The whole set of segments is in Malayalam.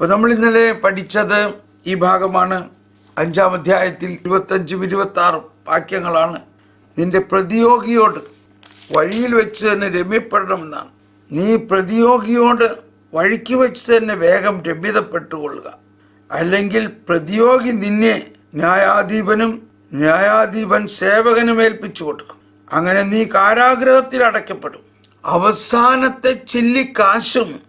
ഇപ്പൊ നമ്മൾ ഇന്നലെ പഠിച്ചത് ഈ ഭാഗമാണ്. അഞ്ചാം അധ്യായത്തിൽ ഇരുപത്തഞ്ചും ഇരുപത്തി ആറ് വാക്യങ്ങളാണ്. നിന്റെ പ്രതിയോഗിയോട് വഴിയിൽ വെച്ച് തന്നെ രമ്യപ്പെടണമെന്നാണ്. നീ പ്രതിയോഗിയോട് വഴിക്ക് വെച്ച് തന്നെ വേഗം രമ്യതപ്പെട്ടുകൊള്ളുക. അല്ലെങ്കിൽ പ്രതിയോഗി നിന്നെ ന്യായാധിപനും ന്യായാധിപൻ സേവകനും ഏൽപ്പിച്ചു കൊടുക്കും. അങ്ങനെ നീ കാരാഗ്രഹത്തിൽ അടയ്ക്കപ്പെടും. അവസാനത്തെ ചില്ലിക്കാശും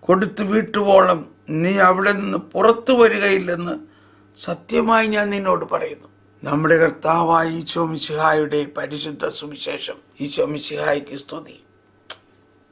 കൊടുത്തു വീട്ടുവോളം നീ അവിടെ നിന്ന് പുറത്തു വരികയില്ലെന്ന് സത്യമായി ഞാൻ നിന്നോട് പറയുന്നു. നമ്മുടെ കർത്താവായ ഈശോ മിശിഹായുടെ പരിശുദ്ധ സുവിശേഷം. ഈശോ മിശിഹായ്ക്ക് സ്തുതി.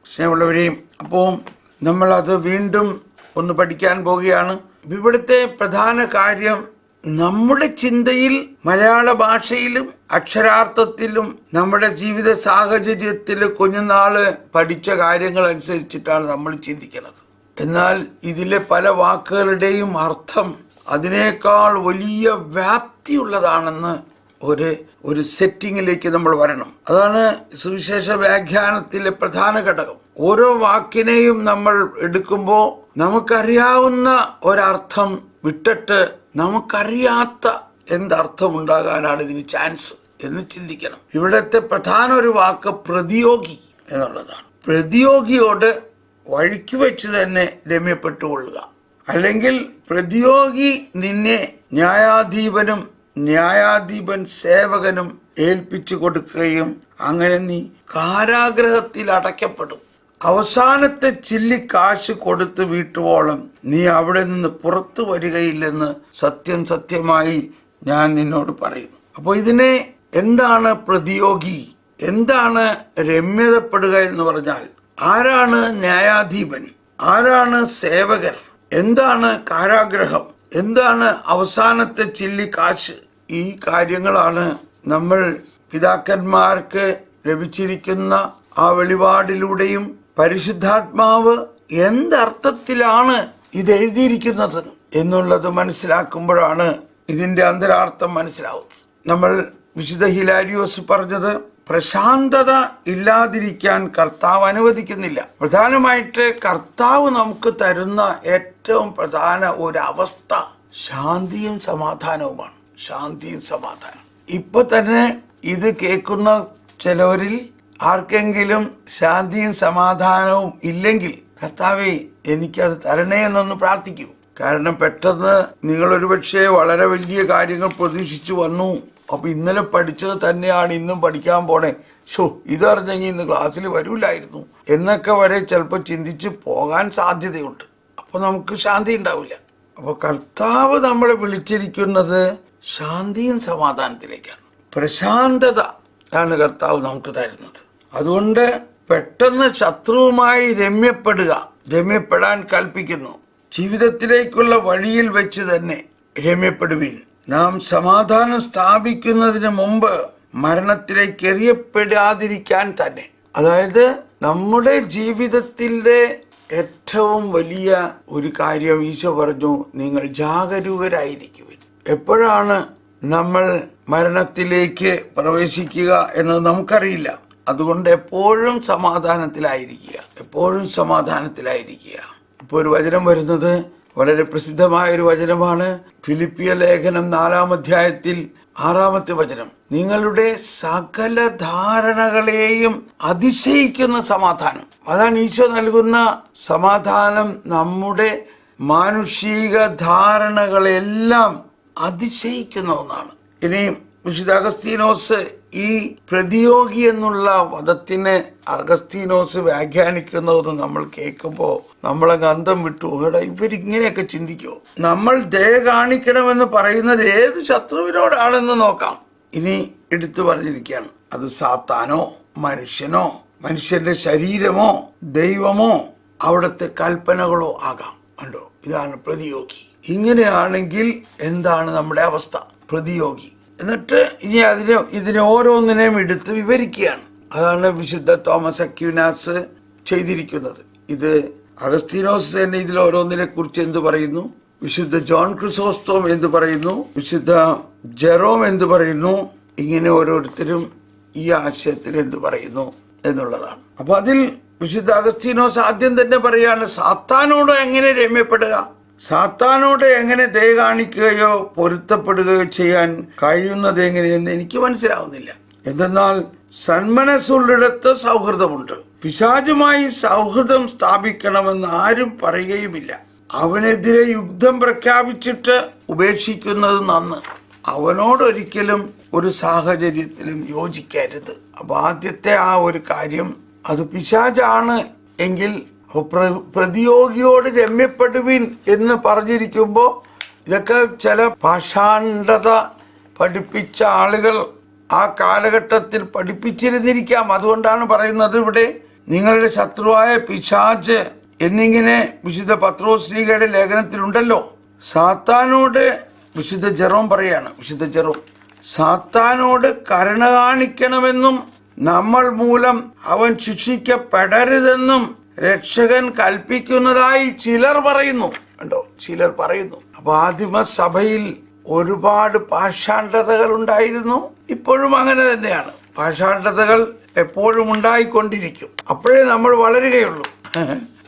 സ്നേഹമുള്ളവരെയും അപ്പോൾ നമ്മളത് വീണ്ടും ഒന്ന് പഠിക്കാൻ പോവുകയാണ്. ഇവിടുത്തെ പ്രധാന കാര്യം നമ്മുടെ ചിന്തയിൽ മലയാള ഭാഷയിലും അക്ഷരാർത്ഥത്തിലും നമ്മുടെ ജീവിത സാഹചര്യത്തിൽ കുഞ്ഞുനാൾ പഠിച്ച കാര്യങ്ങൾ അനുസരിച്ചിട്ടാണ് നമ്മൾ ചിന്തിക്കുന്നത്. എന്നാൽ ഇതിലെ പല വാക്കുകളുടെയും അർത്ഥം അതിനേക്കാൾ വലിയ വ്യാപ്തിയുള്ളതാണെന്ന് ഒരു ഒരു സെറ്റിങ്ങിലേക്ക് നമ്മൾ വരണം. അതാണ് സുവിശേഷ വ്യാഖ്യാനത്തിലെ പ്രധാന ഘടകം. ഓരോ വാക്കിനെയും നമ്മൾ എടുക്കുമ്പോൾ നമുക്കറിയാവുന്ന ഒരർത്ഥം വിട്ടിട്ട് നമുക്കറിയാത്ത എന്തർത്ഥം ഉണ്ടാകാനാണ് ഇതിന് ചാൻസ് എന്ന് ചിന്തിക്കണം. ഇവിടുത്തെ പ്രധാന ഒരു വാക്ക് പ്രതിയോഗി എന്നുള്ളതാണ്. പ്രതിയോഗിയോട് വഴിക്ക് വെച്ച് തന്നെ രമ്യപ്പെട്ടുകൊള്ളുക. അല്ലെങ്കിൽ പ്രതിയോഗി നിന്നെ ന്യായാധീപനും ന്യായാധിപൻ സേവകനും ഏൽപ്പിച്ചു കൊടുക്കുകയും അങ്ങനെ നീ കാരാഗ്രഹത്തിൽ അടയ്ക്കപ്പെടും. അവസാനത്തെ ചില്ലി കാശ് കൊടുത്ത് വീട്ടുവോളം നീ അവിടെ നിന്ന് പുറത്തു വരികയില്ലെന്ന് സത്യം സത്യമായി ഞാൻ നിന്നോട് പറയുന്നു. അപ്പോൾ ഇതിനെ എന്താണ് പ്രതിയോഗി? എന്താണ് രമ്യതപ്പെടുക എന്ന് പറഞ്ഞാൽ ആരാണ് ന്യായാധിപൻ? ആരാണ് സേവകർ എന്താണ് കാരാഗ്രഹം? എന്താണ് അവസാനത്തെ ചില്ലി കാശ്? ഈ കാര്യങ്ങളാണ് നമ്മൾ പിതാക്കന്മാർക്ക് ലഭിച്ചിരിക്കുന്ന ആ വെളിപാടിലൂടെയും പരിശുദ്ധാത്മാവ് എന്തർത്ഥത്തിലാണ് ഇത് എഴുതിയിരിക്കുന്നത് എന്നുള്ളത് മനസ്സിലാക്കുമ്പോഴാണ് ഇതിന്റെ അന്തരാർത്ഥം മനസ്സിലാവുന്നത്. നമ്മൾ വിശുദ്ധ ഹിലാരിയോസ് പറഞ്ഞത് പ്രശാന്തത ഇല്ലാതിരിക്കാൻ കർത്താവ് അനുവദിക്കുന്നില്ല. പ്രധാനമായിട്ട് കർത്താവ് നമുക്ക് തരുന്ന ഏറ്റവും പ്രധാന ഒരു അവസ്ഥ ശാന്തിയും സമാധാനവുമാണ്. ശാന്തിയും സമാധാനം. ഇപ്പൊ തന്നെ ഇത് കേൾക്കുന്ന ചിലവരിൽ ആർക്കെങ്കിലും ശാന്തിയും സമാധാനവും ഇല്ലെങ്കിൽ കർത്താവെ എനിക്കത് തരണേ എന്നൊന്ന് പ്രാർത്ഥിക്കൂ. കാരണം പെട്ടെന്ന് നിങ്ങൾ ഒരുപക്ഷെ വളരെ വലിയ കാര്യങ്ങൾ പ്രതീക്ഷിച്ചു വന്നു. അപ്പൊ ഇന്നലെ പഠിച്ചത് തന്നെയാണ് ഇന്നും പഠിക്കാൻ പോണേ. ഷോ ഇതറിഞ്ഞെങ്കിൽ ഇന്ന് ക്ലാസ്സിൽ വരൂലായിരുന്നു. എന്നൊക്കെ വരെ ചിലപ്പോൾ ചിന്തിച്ച് പോകാൻ സാധ്യതയുണ്ട്. അപ്പോൾ നമുക്ക് ശാന്തി ഉണ്ടാവില്ല. അപ്പോൾ കർത്താവ് നമ്മളെ വിളിച്ചിരിക്കുന്നത് ശാന്തിയും സമാധാനത്തിലേക്കാണ്. പ്രശാന്തത ആണ് കർത്താവ് നമുക്ക് തരുന്നത്. അതുകൊണ്ട് പെട്ടെന്ന് ശത്രുവുമായി രമ്യപ്പെടുക രമ്യപ്പെടാൻ കൽപ്പിക്കുന്നു. ജീവിതത്തിലേക്കുള്ള വഴിയിൽ വെച്ച് തന്നെ രമ്യപ്പെടുവിൻ. നാം സമാധാനം സ്ഥാപിക്കുന്നതിന് മുമ്പ് മരണത്തിലേക്ക് എറിയപ്പെടാതിരിക്കാൻ തന്നെ. അതായത് നമ്മുടെ ജീവിതത്തിന്റെ ഏറ്റവും വലിയ ഒരു കാര്യം ഈശോ പറഞ്ഞു നിങ്ങൾ ജാഗരൂകരായിരിക്കുവിൻ. എപ്പോഴാണ് നമ്മൾ മരണത്തിലേക്ക് പ്രവേശിക്കുക എന്ന് നമുക്കറിയില്ല. അതുകൊണ്ട് എപ്പോഴും സമാധാനത്തിലായിരിക്കുക. എപ്പോഴും സമാധാനത്തിലായിരിക്കുക. ഇപ്പോൾ ഒരു വചനം വരുന്നത് വളരെ പ്രസിദ്ധമായ ഒരു വചനമാണ് ഫിലിപ്പിയ ലേഖനം നാലാം അധ്യായത്തിൽ ആറാമത്തെ വചനം. നിങ്ങളുടെ സകല ധാരണകളെയും അതിശയിക്കുന്ന സമാധാനം. അതാണ് ഈശോ നൽകുന്ന സമാധാനം. നമ്മുടെ മാനുഷിക ധാരണകളെല്ലാം അതിശയിക്കുന്ന ഒന്നാണ്. ഇനിയും വിശുദ്ധ അഗസ്തീനോസ് ഈ പ്രതിയോഗി എന്നുള്ള പദത്തിന് അഗസ്തീനോസ് വ്യാഖ്യാനിക്കുന്നതെന്ന് നമ്മൾ കേൾക്കുമ്പോൾ നമ്മളെ ഗന്ധം വിട്ടു. എടാ ഇവരിങ്ങനെയൊക്കെ ചിന്തിക്കുമോ നമ്മൾ ദയ കാണിക്കണമെന്ന് പറയുന്നത് ഏത് ശത്രുവിനോടാണെന്ന് നോക്കാം. ഇനി എടുത്തു പറഞ്ഞിരിക്കുകയാണ്. അത് സാത്താനോ മനുഷ്യനോ മനുഷ്യന്റെ ശരീരമോ ദൈവമോ അവിടുത്തെ കൽപ്പനകളോ ആകാം. കണ്ടോ? ഇതാണ് പ്രതിയോഗി. ഇങ്ങനെയാണെങ്കിൽ എന്താണ് നമ്മുടെ അവസ്ഥ? പ്രതിയോഗി. എന്നിട്ട് ഇനി അതിനെ ഇതിനെ ഓരോന്നിനെയും എടുത്ത് വിവരിക്കുകയാണ്. അതാണ് വിശുദ്ധ തോമസ് അക്യൂനാസ് ചെയ്തിരിക്കുന്നത്. ഇത് അഗസ്തീനോസ് തന്നെ ഇതിൽ ഓരോന്നിനെ കുറിച്ച് എന്ത് പറയുന്നു? വിശുദ്ധ ജോൺ ക്രിസോസ്റ്റോം എന്ത് പറയുന്നു? വിശുദ്ധ ജെറോം എന്ത് പറയുന്നു? ഇങ്ങനെ ഓരോരുത്തരും ഈ ആശയത്തിൽ എന്ത് പറയുന്നു എന്നുള്ളതാണ്. അപ്പൊ അതിൽ വിശുദ്ധ അഗസ്തീനോസ് ആദ്യം തന്നെ പറയാണ് സാത്താനോട് എങ്ങനെ രമ്യപ്പെടുക? സാത്താനോട് എങ്ങനെ ദയ കാണിക്കുകയോ പൊരുത്തപ്പെടുകയോ ചെയ്യാൻ കഴിയുന്നത് എങ്ങനെയെന്ന് എനിക്ക് മനസ്സിലാവുന്നില്ല. എന്തെന്നാൽ സന്മനസ്സുള്ളിടത്ത് സൗഹൃദമുണ്ട്. പിശാചുമായി സൗഹൃദം സ്ഥാപിക്കണമെന്ന് ആരും പറയുകയുമില്ല. അവനെതിരെ യുദ്ധം പ്രഖ്യാപിച്ചിട്ട് ഉപേക്ഷിക്കുന്നത് നന്ന്. അവനോടൊരിക്കലും ഒരു സാഹചര്യത്തിലും യോജിക്കരുത്. അപ്പൊ ആദ്യത്തെ ആ ഒരു കാര്യം അത് പിശാചാണ് എങ്കിൽ പ്രതിയോഗിയോട് രമ്യപ്പെടുവിൻ എന്ന് പറഞ്ഞിരിക്കുമ്പോൾ ഇതൊക്കെ ചില പാഷാണ്ഡത പഠിപ്പിച്ച ആളുകൾ ആ കാലഘട്ടത്തിൽ പഠിപ്പിച്ചിരുന്നിരിക്കാം. അതുകൊണ്ടാണ് പറയുന്നത് ഇവിടെ നിങ്ങളുടെ ശത്രുവായ പിശാജ് എന്നിങ്ങനെ വിശുദ്ധ പത്രോശ്രീകയുടെ ലേഖനത്തിലുണ്ടല്ലോ. സാത്താനോട് വിശുദ്ധ ജെറോം പറയാണ് വിശുദ്ധ ജെറോം സാത്താനോട് കരുണ കാണിക്കണമെന്നും നമ്മൾ മൂലം അവൻ ശിക്ഷിക്കപ്പെടരുതെന്നും രക്ഷകൻ കൽപ്പിക്കുന്നതായി ചിലർ പറയുന്നു. കണ്ടോ? ചിലർ പറയുന്നു. അപ്പൊ ആദിമ സഭയിൽ ഒരുപാട് പാഷാണ്ഡതകൾ ഉണ്ടായിരുന്നു. ഇപ്പോഴും അങ്ങനെ തന്നെയാണ്. പാഷാണ്ഡതകൾ എപ്പോഴും ഉണ്ടായിക്കൊണ്ടിരിക്കും. അപ്പോഴേ നമ്മൾ വളരുകയുള്ളൂ.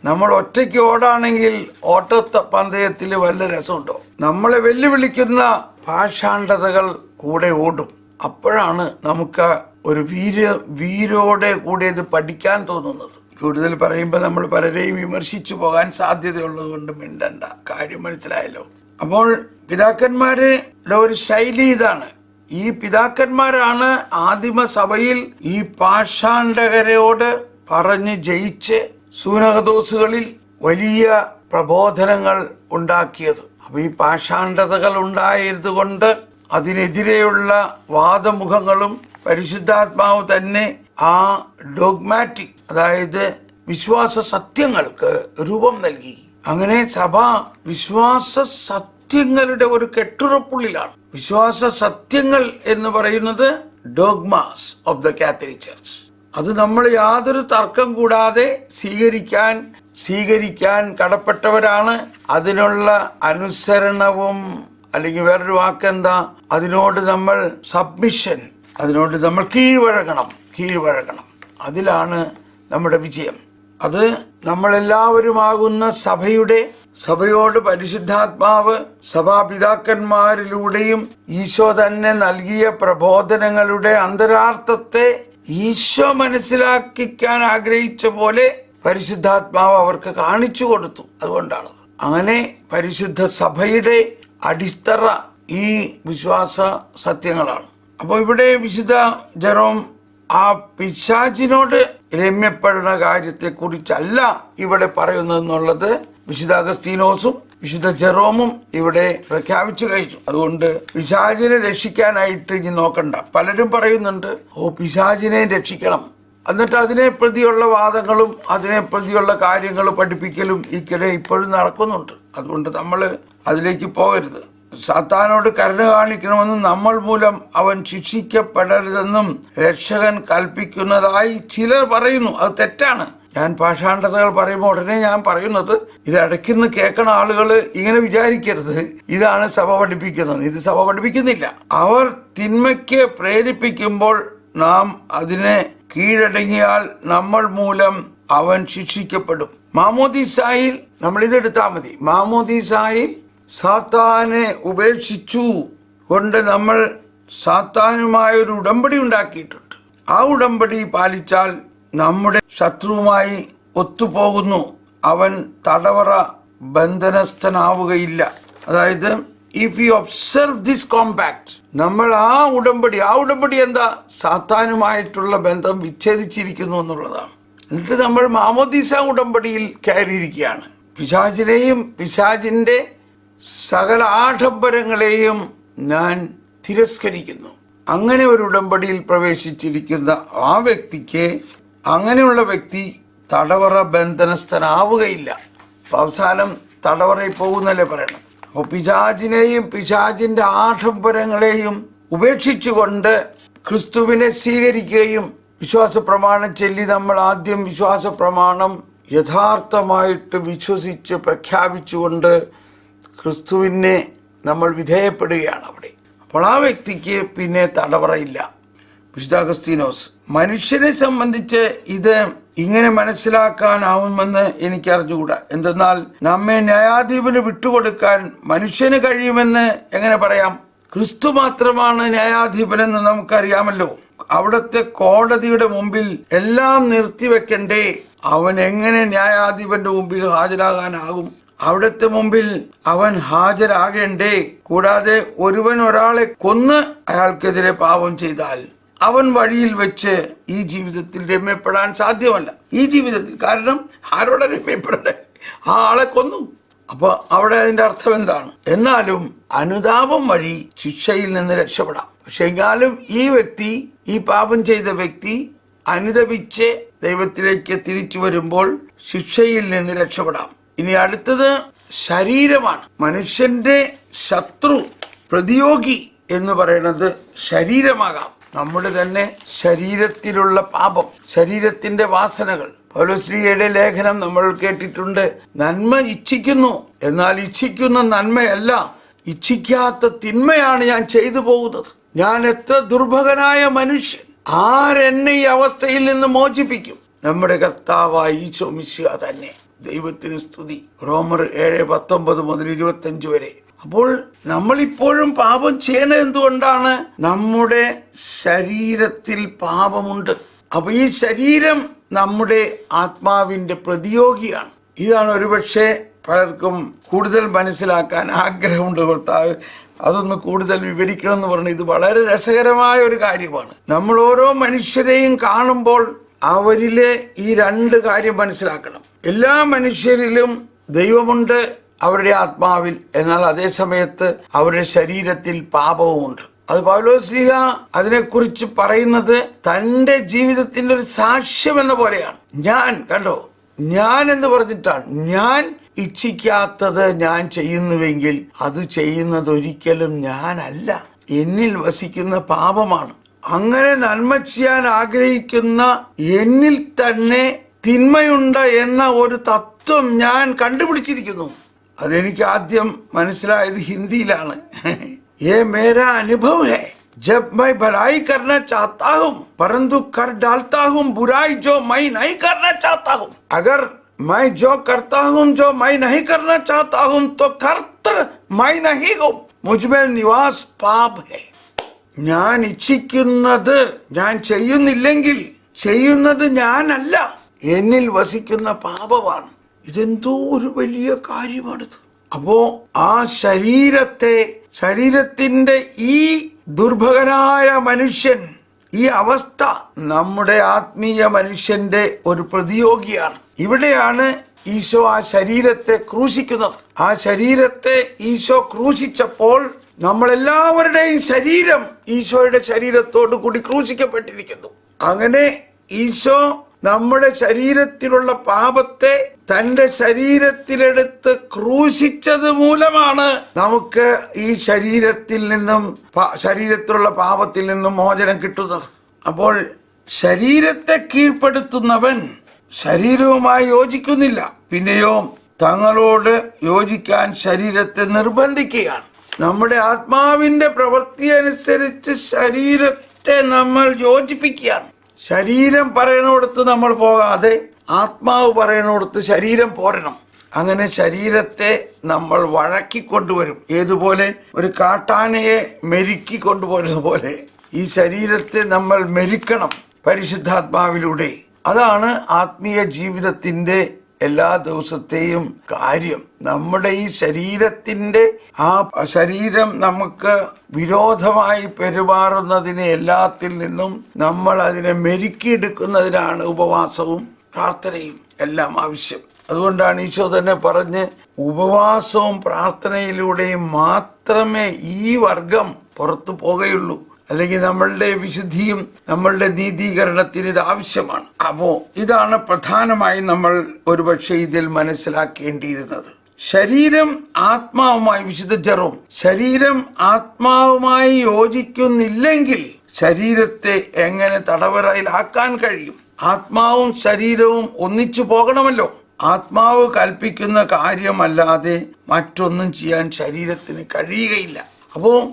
നമ്മൾ ഒറ്റയ്ക്ക് ഓടാണെങ്കിൽ ഓട്ട പന്തയത്തിൽ വല്ല രസമുണ്ടോ? നമ്മളെ വെല്ലുവിളിക്കുന്ന പാഷാണ്ഡതകൾ കൂടെ ഓടും. അപ്പോഴാണ് നമുക്ക് ഒരു വീര വീരോടെ കൂടെ ഇത് പഠിക്കാൻ തോന്നുന്നത്. കൂടുതൽ പറയുമ്പോൾ നമ്മൾ പലരെയും വിമർശിച്ചു പോകാൻ സാധ്യതയുള്ളത് കൊണ്ട് മിണ്ടണ്ട. കാര്യം മനസ്സിലായല്ലോ. അപ്പോൾ പിതാക്കന്മാരുടെ ഒരു ശൈലി ഇതാണ്. ഈ പിതാക്കന്മാരാണ് ആദിമ സഭയിൽ ഈ പാഷാണ്ഡകരോട് പറഞ്ഞ് ജയിച്ച് സൂനകദോസുകളിൽ വലിയ പ്രബോധനങ്ങൾ ഉണ്ടാക്കിയത്. അപ്പൊ ഈ പാഷാണ്ഡതകൾ ഉണ്ടായത് കൊണ്ട് അതിനെതിരെയുള്ള വാദമുഖങ്ങളും പരിശുദ്ധാത്മാവ് തന്നെ ആ ഡോഗ്മാറ്റിക് അതായത് വിശ്വാസ സത്യങ്ങൾക്ക് രൂപം നൽകി. അങ്ങനെ സഭ വിശ്വാസ സത്യങ്ങളുടെ ഒരു കെട്ടുറപ്പുള്ളിലാണ്. വിശ്വാസ സത്യങ്ങൾ എന്ന് പറയുന്നത് dogmas of the Catholic church. അത് നമ്മൾ യാതൊരു തർക്കം കൂടാതെ സ്വീകരിക്കാൻ സ്വീകരിക്കാൻ കടപ്പെട്ടവരാണ്. അതിനുള്ള അനുസരണവും അല്ലെങ്കിൽ വേറൊരു വാക്കെന്താ? അതിനോട് നമ്മൾ സബ്മിഷൻ അതിനോട് നമ്മൾ കീഴ്വഴങ്ങണം. കീഴ്വഴങ്ങണം. അതിലാണ് നമ്മുടെ വിജയം. അത് നമ്മളെല്ലാവരുമാകുന്ന സഭയുടെ സഭയോട് പരിശുദ്ധാത്മാവ് സഭാപിതാക്കന്മാരിലൂടെയും ഈശോ തന്നെ നൽകിയ പ്രബോധനങ്ങളുടെ അന്തരാർത്ഥത്തെ ഈശോ മനസ്സിലാക്കിക്കാൻ ആഗ്രഹിച്ച പോലെ പരിശുദ്ധാത്മാവ് അവർക്ക് കാണിച്ചു കൊടുത്തു. അതുകൊണ്ടാണ് അങ്ങനെ പരിശുദ്ധ സഭയുടെ അടിത്തറ ഈ വിശ്വാസ സത്യങ്ങളാണ്. അപ്പോൾ ഇവിടെ വിശുദ്ധ ജെറോം ആ പിശാചിനോട് രമ്യപ്പെടുന്ന കാര്യത്തെക്കുറിച്ചല്ല ഇവിടെ പറയുന്നതെന്നുള്ളത് വിശുദ്ധ അഗസ്തീനോസും വിശുദ്ധ ജെറോമും ഇവിടെ പ്രഖ്യാപിച്ചു കഴിച്ചു അതുകൊണ്ട് പിശാചിനെ രക്ഷിക്കാനായിട്ട് ഇനി നോക്കണ്ട. പലരും പറയുന്നുണ്ട് ഓ പിശാചിനെ രക്ഷിക്കണം. എന്നിട്ട് അതിനെ പ്രതിയുള്ള വാദങ്ങളും അതിനെ പ്രതിയുള്ള കാര്യങ്ങൾ പഠിപ്പിക്കലും ഇക്കിടെ ഇപ്പോഴും നടക്കുന്നുണ്ട്. അതുകൊണ്ട് നമ്മൾ അതിലേക്ക് പോകരുത്. സാത്താനോട് കരുണ കാണിക്കണമെന്നും നമ്മൾ മൂലം അവൻ ശിക്ഷിക്കപ്പെടരുതെന്നും രക്ഷകൻ കൽപ്പിക്കുന്നതായി ചിലർ പറയുന്നു. അത് തെറ്റാണ്. ഞാൻ പാഷാണ്ഡതകൾ പറയുമ്പോൾ ഉടനെ ഞാൻ പറയുന്നത് ഇത് ഇടയ്ക്കുന്ന് കേൾക്കണ ആളുകൾ ഇങ്ങനെ വിചാരിക്കരുത്. ഇതാണ് സഭ പഠിപ്പിക്കുന്നത്. ഇത് സഭ പഠിപ്പിക്കുന്നില്ല. അവർ തിന്മയ്ക്ക് പ്രേരിപ്പിക്കുമ്പോൾ നാം അതിനെ കീഴടങ്ങിയാൽ നമ്മൾ മൂലം അവൻ ശിക്ഷിക്കപ്പെടും. മാമോദീസായിൽ നമ്മൾ ഇതെടുത്താൽ മതി. മാമോദീസായിൽ സാത്താനെ ഉപേക്ഷിച്ചു കൊണ്ട് നമ്മൾ സാത്താനുമായൊരു ഉടമ്പടി ഉണ്ടാക്കിയിട്ടുണ്ട്. ആ ഉടമ്പടി പാലിച്ചാൽ നമ്മുടെ ശത്രുവുമായി ഒത്തുപോകുന്നു. അവൻ തടവറ ബന്ധനസ്ഥനാവുകയില്ല. അതായത് if you observe this compact നമ്മൾ ആ ഉടമ്പടി ആ ഉടമ്പടി എന്താ? സാത്താനുമായിട്ടുള്ള ബന്ധം വിച്ഛേദിച്ചിരിക്കുന്നു എന്നുള്ളതാണ്. എന്നിട്ട് നമ്മൾ മാമോദീസ ഉടമ്പടിയിൽ കയറിയിരിക്കുകയാണ്. പിശാചിനെയും പിശാചിന്റെ സകല ആഡംബരങ്ങളെയും ഞാൻ തിരസ്കരിക്കുന്നു. അങ്ങനെ ഒരു ഉടമ്പടിയിൽ പ്രവേശിച്ചിരിക്കുന്ന ആ വ്യക്തിക്ക് അങ്ങനെയുള്ള വ്യക്തി തടവറ ബന്ധനസ്ഥനാവുകയില്ല. അവസാനം തടവറയിൽ പോകുന്നല്ലേ പറയണം. അപ്പോൾ പിശാചിനെയും പിശാചിന്റെ ആഡംബരങ്ങളെയും ഉപേക്ഷിച്ചുകൊണ്ട് ക്രിസ്തുവിനെ സ്വീകരിക്കുകയും വിശ്വാസ പ്രമാണം ചൊല്ലി നമ്മൾ ആദ്യം വിശ്വാസ പ്രമാണം യഥാർത്ഥമായിട്ട് വിശ്വസിച്ച് പ്രഖ്യാപിച്ചുകൊണ്ട് ക്രിസ്തുവിനെ നമ്മൾ വിധേയപ്പെടുകയാണ് അവിടെ. അപ്പോൾ ആ വ്യക്തിക്ക് പിന്നെ തടവറയില്ല വിശുദ്ധ അഗസ്തീനോസ് മനുഷ്യനെ സംബന്ധിച്ച് ഇത് ഇങ്ങനെ മനസ്സിലാക്കാനാവുമെന്ന് എനിക്ക് അറിഞ്ഞുകൂടാ എന്തെന്നാൽ നമ്മെ ന്യായാധിപന് വിട്ടുകൊടുക്കാൻ മനുഷ്യന് കഴിയുമെന്ന് എങ്ങനെ പറയാം? ക്രിസ്തു മാത്രമാണ് ന്യായാധിപനെന്ന് നമുക്കറിയാമല്ലോ. അവിടുത്തെ കോടതിയുടെ മുമ്പിൽ എല്ലാം നിർത്തിവെക്കണ്ടേ? അവൻ എങ്ങനെ ന്യായാധിപന്റെ മുമ്പിൽ ഹാജരാകാനാകും? അവിടുത്തെ മുമ്പിൽ അവൻ ഹാജരാകേണ്ടേ? കൂടാതെ ഒരുവൻ ഒരാളെ കൊന്ന് അയാൾക്കെതിരെ പാപം ചെയ്താൽ അവൻ വഴിയിൽ വെച്ച് ഈ ജീവിതത്തിൽ രമ്യപ്പെടാൻ സാധ്യമല്ല. ഈ ജീവിതത്തിൽ കാരണം ആരോടെ രമ്യപ്പെടട്ടെ ആ ആളെ കൊന്നു. അപ്പോൾ അവിടെ അതിന്റെ അർത്ഥം എന്താണ്? എന്നാലും അനുതാപം വഴി ശിക്ഷയിൽ നിന്ന് രക്ഷപ്പെടാം. പക്ഷെ എങ്കിലും ഈ വ്യക്തി ഈ പാപം ചെയ്ത വ്യക്തി അനുദപിച്ച് ദൈവത്തിലേക്ക് തിരിച്ചു വരുമ്പോൾ ശിക്ഷയിൽ നിന്ന് രക്ഷപ്പെടാം. ഇനി അടുത്തത് ശരീരമാണ്. മനുഷ്യന്റെ ശത്രു പ്രതിയോഗി എന്ന് പറയുന്നത് ശരീരമാകാം. നമ്മുടെ തന്നെ ശരീരത്തിലുള്ള പാപം ശരീരത്തിന്റെ വാസനകൾ. പൗലോശ്രീയുടെ ലേഖനം നമ്മൾ കേട്ടിട്ടുണ്ട്. നന്മ ഇച്ഛിക്കുന്നു. എന്നാൽ ഇച്ഛിക്കുന്ന നന്മയല്ല ഇച്ഛിക്കാത്ത തിന്മയാണ് ഞാൻ ചെയ്തു പോകുന്നത്. ഞാൻ എത്ര ദുർഭകനായ മനുഷ്യൻ ആരെന്നെ ഈ അവസ്ഥയിൽ നിന്ന് മോചിപ്പിക്കും? നമ്മുടെ കർത്താവായി മിശിഹ തന്നെ. ദൈവത്തിന് സ്തുതി. റോമർ ഏഴ് പത്തൊമ്പത് മുതൽ ഇരുപത്തഞ്ച് വരെ. അപ്പോൾ നമ്മളിപ്പോഴും പാപം ചെയ്യണത് എന്തുകൊണ്ടാണ്? നമ്മുടെ ശരീരത്തിൽ പാപമുണ്ട്. അപ്പൊ ഈ ശരീരം നമ്മുടെ ആത്മാവിന്റെ പ്രതിയോഗിയാണ്. ഇതാണ് ഒരുപക്ഷെ പലർക്കും കൂടുതൽ മനസ്സിലാക്കാൻ ആഗ്രഹമുണ്ട് ഭർത്താവ്. അതൊന്ന് കൂടുതൽ വിവരിക്കണം എന്ന് പറഞ്ഞു ഇത് വളരെ രസകരമായ ഒരു കാര്യമാണ്. നമ്മൾ ഓരോ മനുഷ്യരെയും കാണുമ്പോൾ അവരിലെ ഈ രണ്ട് കാര്യം മനസ്സിലാക്കണം. എല്ലാ മനുഷ്യരിലും ദൈവമുണ്ട് അവരുടെ ആത്മാവിൽ. എന്നാൽ അതേ സമയത്ത് അവരുടെ ശരീരത്തിൽ പാപവുമുണ്ട്. അത് പൗലോസ്ലിഹ അതിനെക്കുറിച്ച് പറയുന്നത് തന്റെ ജീവിതത്തിന്റെ ഒരു സാക്ഷ്യം എന്ന പോലെയാണ്. ഞാൻ കണ്ടോ? ഞാൻ എന്ന് പറഞ്ഞിട്ടാണ്. ഞാൻ ഇച്ഛിക്കാത്തത് ഞാൻ ചെയ്യുന്നുവെങ്കിൽ അത് ചെയ്യുന്നത് ഒരിക്കലും ഞാനല്ല. എന്നിൽ വസിക്കുന്ന പാപമാണ്. അങ്ങനെ നന്മ ചെയ്യാൻ ആഗ്രഹിക്കുന്ന എന്നിൽ തന്നെ തിന്മയുണ്ട് എന്ന ഒരു തത്വം ഞാൻ കണ്ടുപിടിച്ചിരിക്കുന്നു അതെനിക്ക് ആദ്യം മനസ്സിലായത് ഹിന്ദിയിലാണ് ये मेरा अनुभव है जब मैं भलाई करना चाहता हूँ परंतु कर डालता हूँ बुराई जो मैं नहीं करना चाहता हूँ अगर मैं जो करता हूँ जो मैं नहीं करना चाहता हूँ तो कर्त मैं नहीं हूँ मुझमें निवास पाप है ഞാൻ ഇച്ഛിക്കുന്നത് ഞാൻ ചെയ്യുന്നില്ലെങ്കിൽ ചെയ്യുന്നത് ഞാനല്ല എന്നിൽ വസിക്കുന്ന പാപമാണ്. ഇതെന്തോ ഒരു വലിയ കാര്യമാണിത്. അപ്പോ ആ ശരീരത്തെ ശരീരത്തിന്റെ ഈ ദുർഭകനായ മനുഷ്യൻ ഈ അവസ്ഥ നമ്മുടെ ആത്മീയ മനുഷ്യന്റെ ഒരു പ്രതിയോഗിയാണ്. ഇവിടെയാണ് ഈശോ ആ ശരീരത്തെ ക്രൂശിക്കുന്നത്. ആ ശരീരത്തെ ഈശോ ക്രൂശിച്ചപ്പോൾ നമ്മളെല്ലാവരുടെയും ശരീരം ഈശോയുടെ ശരീരത്തോടു കൂടി ക്രൂശിക്കപ്പെട്ടിരിക്കുന്നു. അങ്ങനെ ഈശോ നമ്മുടെ ശരീരത്തിലുള്ള പാപത്തെ തന്റെ ശരീരത്തിലെടുത്ത് ക്രൂശിച്ചത് മൂലമാണ് നമുക്ക് ഈ ശരീരത്തിൽ നിന്നും ശരീരത്തിലുള്ള പാപത്തിൽ നിന്നും മോചനം കിട്ടുന്നത്. അപ്പോൾ ശരീരത്തെ കീഴ്പ്പെടുത്തുന്നവൻ ശരീരവുമായി യോജിക്കുന്നില്ല. പിന്നെയോ തങ്ങളോട് യോജിക്കാൻ ശരീരത്തെ നിർബന്ധിക്കുകയാണ്. നമ്മുടെ ആത്മാവിന്റെ പ്രവൃത്തി അനുസരിച്ച് ശരീരത്തെ നമ്മൾ യോജിപ്പിക്കുകയാണ്. ശരീരം പറയണോടത്ത് നമ്മൾ പോകാതെ ആത്മാവ് പറയണോടത്ത് ശരീരം പോരണം. അങ്ങനെ ശരീരത്തെ നമ്മൾ വഴക്കി കൊണ്ടുവരും. ഏതുപോലെ? ഒരു കാട്ടാനയെ മെരുക്കി കൊണ്ടുപോരുന്ന പോലെ ഈ ശരീരത്തെ നമ്മൾ മെരുക്കണം പരിശുദ്ധാത്മാവിലൂടെ. അതാണ് ആത്മീയ ജീവിതത്തിന്റെ എല്ലാ ദിവസത്തെയും കാര്യം നമ്മുടെ ഈ ശരീരത്തിന്റെ ആ ശരീരം നമുക്ക് വിരോധമായി പെരുമാറുന്നതിനെ എല്ലാത്തിൽ നിന്നും നമ്മൾ അതിനെ മെരുക്കിയെടുക്കുന്നതിനാണ് ഉപവാസവും പ്രാർത്ഥനയും എല്ലാം ആവശ്യം. അതുകൊണ്ടാണ് ഈശോ തന്നെ പറഞ്ഞ് ഉപവാസവും പ്രാർത്ഥനയിലൂടെയും മാത്രമേ ഈ വർഗം പുറത്തു പോകുകയുള്ളൂ അല്ലെങ്കിൽ നമ്മളുടെ വിശുദ്ധിയും നമ്മളുടെ നീതീകരണത്തിന് ഇത് ആവശ്യമാണ്. അപ്പോ ഇതാണ് പ്രധാനമായും നമ്മൾ ഒരുപക്ഷെ ഇതിൽ മനസ്സിലാക്കേണ്ടിയിരുന്നത്. ശരീരം ആത്മാവുമായി വിശുദ്ധ ജറും ശരീരം ആത്മാവുമായി യോജിക്കുന്നില്ലെങ്കിൽ ശരീരത്തെ എങ്ങനെ തടവറയിലാക്കാൻ കഴിയും? ആത്മാവും ശരീരവും ഒന്നിച്ചു പോകണമല്ലോ. ആത്മാവ് കൽപ്പിക്കുന്ന കാര്യമല്ലാതെ മറ്റൊന്നും ചെയ്യാൻ ശരീരത്തിന് കഴിയുകയില്ല. അപ്പോ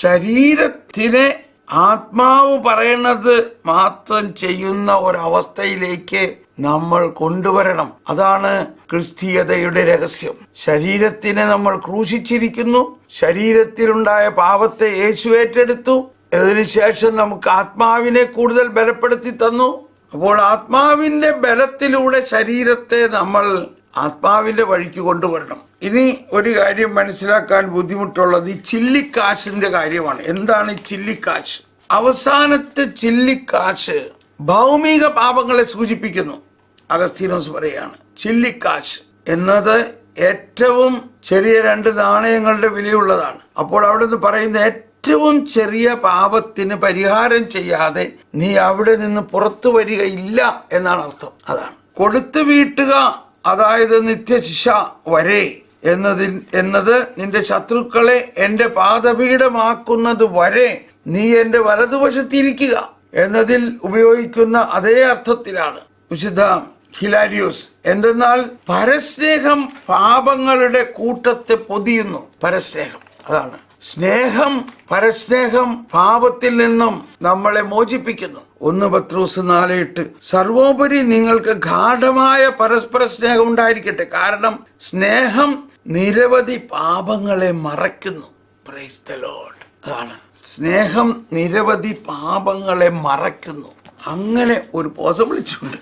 ശരീരത്തിനെ ആത്മാവ് പറയണത് മാത്രം ചെയ്യുന്ന ഒരവസ്ഥയിലേക്ക് നമ്മൾ കൊണ്ടുവരണം. അതാണ് ക്രിസ്തീയതയുടെ രഹസ്യം. ശരീരത്തിനെ നമ്മൾ ക്രൂശിച്ചിരിക്കുന്നു. ശരീരത്തിലുണ്ടായ പാപത്തെ യേശു ഏറ്റെടുത്തു. അതിനുശേഷം നമുക്ക് ആത്മാവിനെ കൂടുതൽ ബലപ്പെടുത്തി തന്നു. അപ്പോൾ ആത്മാവിന്റെ ബലത്തിലൂടെ ശരീരത്തെ നമ്മൾ ആത്മാവിന്റെ വഴിക്ക് കൊണ്ടുവരണം. ഇനി ഒരു കാര്യം മനസ്സിലാക്കാൻ ബുദ്ധിമുട്ടുള്ളത് ഈ ചില്ലിക്കാശിന്റെ കാര്യമാണ്. എന്താണ് ഈ ചില്ലിക്കാശ്? അവസാനത്തെ ചില്ലിക്കാശ് ഭൗമിക പാപങ്ങളെ സൂചിപ്പിക്കുന്നു. അഗസ്തീനോസ് പറയാണ് ചില്ലിക്കാശ് എന്നത് ഏറ്റവും ചെറിയ രണ്ട് നാണയങ്ങളുടെ വിലയുള്ളതാണ്. അപ്പോൾ അവിടെ നിന്ന് പറയുന്ന ഏറ്റവും ചെറിയ പാപത്തിന് പരിഹാരം ചെയ്യാതെ നീ അവിടെ നിന്ന് പുറത്തു വരികയില്ല എന്നാണ് അർത്ഥം. അതാണ്. കൊടുത്തു വീട്ടുക അതായത് നിത്യശിഷ വരെ എന്നതിൽ എന്നത് നിന്റെ ശത്രുക്കളെ എന്റെ പാദപീഠമാക്കുന്നത് വരെ നീ എന്റെ വലതുവശത്തിരിക്കുക എന്നതിൽ ഉപയോഗിക്കുന്ന അതേ അർത്ഥത്തിലാണ്. വിശുദ്ധ ഹിലാരിയോസ് എന്തെന്നാൽ പരസ്നേഹം പാപങ്ങളുടെ കൂട്ടത്തെ പൊതിയുന്നു. പരസ്നേഹം അതാണ്. സ്നേഹം പരസ്നേഹം പാപത്തിൽ നിന്നും നമ്മളെ മോചിപ്പിക്കുന്നു. ഒന്ന് പത്രൂസ് നാലെട്ട് സർവോപരി നിങ്ങൾക്ക് ഗാഠമായ പരസ്പര സ്നേഹം ഉണ്ടായിരിക്കട്ടെ. കാരണം സ്നേഹം നിരവധി പാപങ്ങളെ മറയ്ക്കുന്നു. പ്രൈസ് ദ ലോർഡ് അതാണ്. സ്നേഹം നിരവധി പാപങ്ങളെ മറയ്ക്കുന്നു. അങ്ങനെ ഒരു പോസിബിലിറ്റി ഉണ്ട്.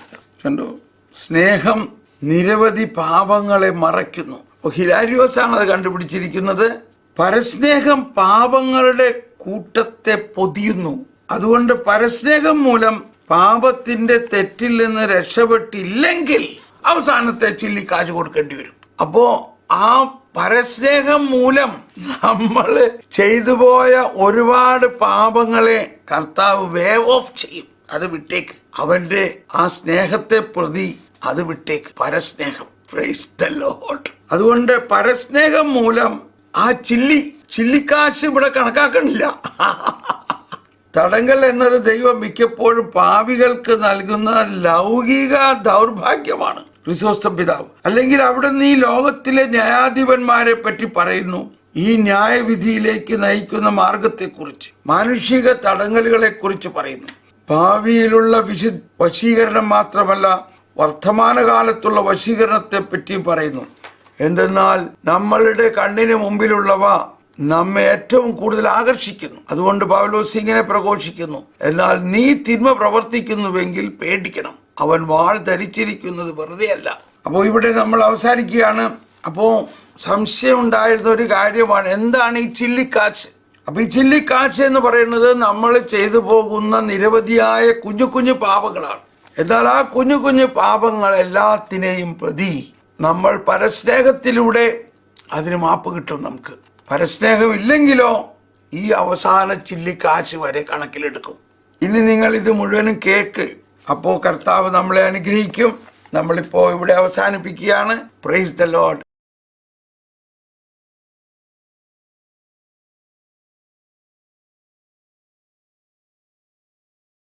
കണ്ടോ? സ്നേഹം നിരവധി പാപങ്ങളെ മറയ്ക്കുന്നു. ഹിലാരിയോസ് ആണ് അത് കണ്ടുപിടിച്ചിരിക്കുന്നത്. പരസ്നേഹം പാപങ്ങളുടെ കൂട്ടത്തെ പൊതിയുന്നു. അതുകൊണ്ട് പരസ്നേഹം മൂലം പാപത്തിന്റെ തെറ്റിൽ നിന്ന് രക്ഷപ്പെട്ടില്ലെങ്കിൽ അവസാനത്തെ ചില്ലി കാശ് കൊടുക്കേണ്ടി വരും. അപ്പോ ആ പരസ്നേഹം മൂലം നമ്മൾ ചെയ്തു പോയ ഒരുപാട് പാപങ്ങളെ കർത്താവ് വേവ് ഓഫ് ചെയ്യും. അത് വിട്ടേക്ക്. അവന്റെ ആ സ്നേഹത്തെ പ്രതി അത് വിട്ടേക്ക്. പരസ്നേഹം. അതുകൊണ്ട് പരസ്നേഹം മൂലം ആ ചില്ലി ചില്ലിക്കാശ് ഇവിടെ കണക്കാക്കണില്ല. തടങ്കൽ എന്നത് ദൈവം മിക്കപ്പോഴും പാവികൾക്ക് നൽകുന്ന ലൗകിക ദൗർഭാഗ്യമാണ്. ക്രിസോസ്റ്റം പിതാവ്. അല്ലെങ്കിൽ അവിടെ നിന്ന് ഈ ലോകത്തിലെ ന്യായാധിപന്മാരെ പറ്റി പറയുന്നു ഈ ന്യായവിധിയിലേക്ക് നയിക്കുന്ന മാർഗത്തെക്കുറിച്ച് മാനുഷിക തടങ്ങലുകളെ കുറിച്ച് പറയുന്നു. ഭാവിയിലുള്ള വിശു വശീകരണം മാത്രമല്ല വർത്തമാനകാലത്തുള്ള വശീകരണത്തെ പറ്റി പറയുന്നു. എന്തെന്നാൽ നമ്മളുടെ കണ്ണിന് മുമ്പിലുള്ളവ നമ്മെ ഏറ്റവും കൂടുതൽ ആകർഷിക്കുന്നു. അതുകൊണ്ട് പൗലോസ് ഇങ്ങനെ പ്രഘോഷിക്കുന്നു എന്നാൽ നീ തിന്മ പ്രവർത്തിക്കുന്നുവെങ്കിൽ പേടിക്കണം. അവൻ വാൾ ധരിച്ചിരിക്കുന്നത് വെറുതെയല്ല. അപ്പോൾ ഇവിടെ നമ്മൾ അവസാനിക്കുകയാണ്. അപ്പോൾ സംശയം ഉണ്ടായിരുന്ന ഒരു കാര്യമാണ്. എന്താണ് ഈ ചില്ലിക്കാച്ച്? അപ്പോൾ ഈ ചില്ലിക്കാച്ച് എന്ന് പറയുന്നത് നമ്മൾ ചെയ്തു പോകുന്ന നിരവധിയായ കുഞ്ഞു കുഞ്ഞു പാപങ്ങളാണ്. എന്നാൽ ആ കുഞ്ഞു കുഞ്ഞു പാപങ്ങൾ എല്ലാത്തിനെയും പ്രതി നമ്മൾ പരസ്നേഹത്തിലൂടെ അതിന് മാപ്പ് കിട്ടും നമുക്ക്. പരസ്നേഹമില്ലെങ്കിലോ ഈ അവസാന ചില്ലിക്കാശ് വരെ കണക്കിലെടുക്കും. ഇനി നിങ്ങൾ ഇത് മുഴുവനും കേക്ക് അപ്പോൾ കർത്താവ് നമ്മളെ അനുഗ്രഹിക്കും. നമ്മളിപ്പോൾ ഇവിടെ അവസാനിപ്പിക്കുകയാണ്. Praise the load